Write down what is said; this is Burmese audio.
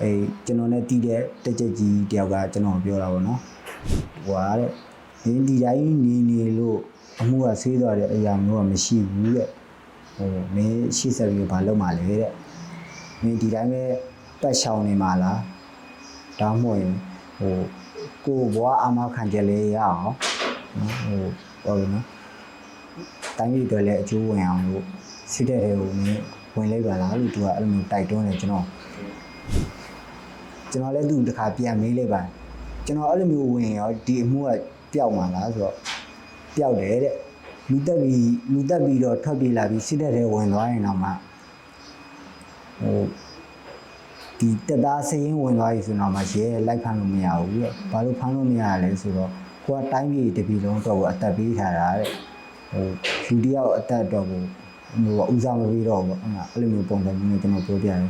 အဲကျွန်တော်နဲ့တီးတဲ့တက်ချက်ကြီးတယောက်ကကျွန်တော်ပြောတာပေါ့နော်ဟိုဟာတဲ့ဒီဒီတိုင်းနေနေလို့အမှုကဆေးသွားတဲ့အရာမျိုးကမရှိဘူးတဲ့ဟိုမင်းရှေ့ဆက်ပြီးဘာလုပ်မှလဲတဲ့မင်းဒီတိုင်းပဲပတ်ရှောင်နေမှာလားဒါမှမဟုတ်ရင်ဟိုကိုယ်ဘွားအာမခံချက်လေးရအောင်နော်ဟိုပြောလို့နော်တိုင်းပြည်အတွက်လည်းအကျိုးဝင်အောင်လို့စစ်တဲ့တွေကိုမင်းဝင်လိုက်ပါလားလို့သူကအဲ့လိုမျိုးတိုက်တွန်းတယ်ကျွန်တော် ကျွန်တော်လည်းသူ့တခါပြန်မေးလိုက်ပါကျွန်တော်အဲ့လိုမျိုးဝင်ရောဒီအမှုကပျောက်မှာလားဆိုတော့ပျောက်တယ်တဲ့လူတက်ပြီးလူတက်ပြီးတော့ထွက်ပြေးလာပြီးစစ်တဲ့တွေဝင်သွားရင်တော့မှဟိုဒီတက်သားစရင်ဝင်သွားပြီဆိုတော့မှရဲလိုက်ဖမ်းလို့မရဘူးတဲ့ဘာလို့ဖမ်းလို့မရလဲဆိုတော့ကိုကတိုင်းပြည်တပြည်လုံးတော့ကိုအသက်ပေးထားတာတဲ့ဟိုလူတယောက်အသက်တော့ကိုဟိုဦးစားမပေးတော့ဘူးအဲ့ဒါအဲ့လိုမျိုးပုံစံမျိုးနဲ့ကျွန်တော်ပြောပြတယ်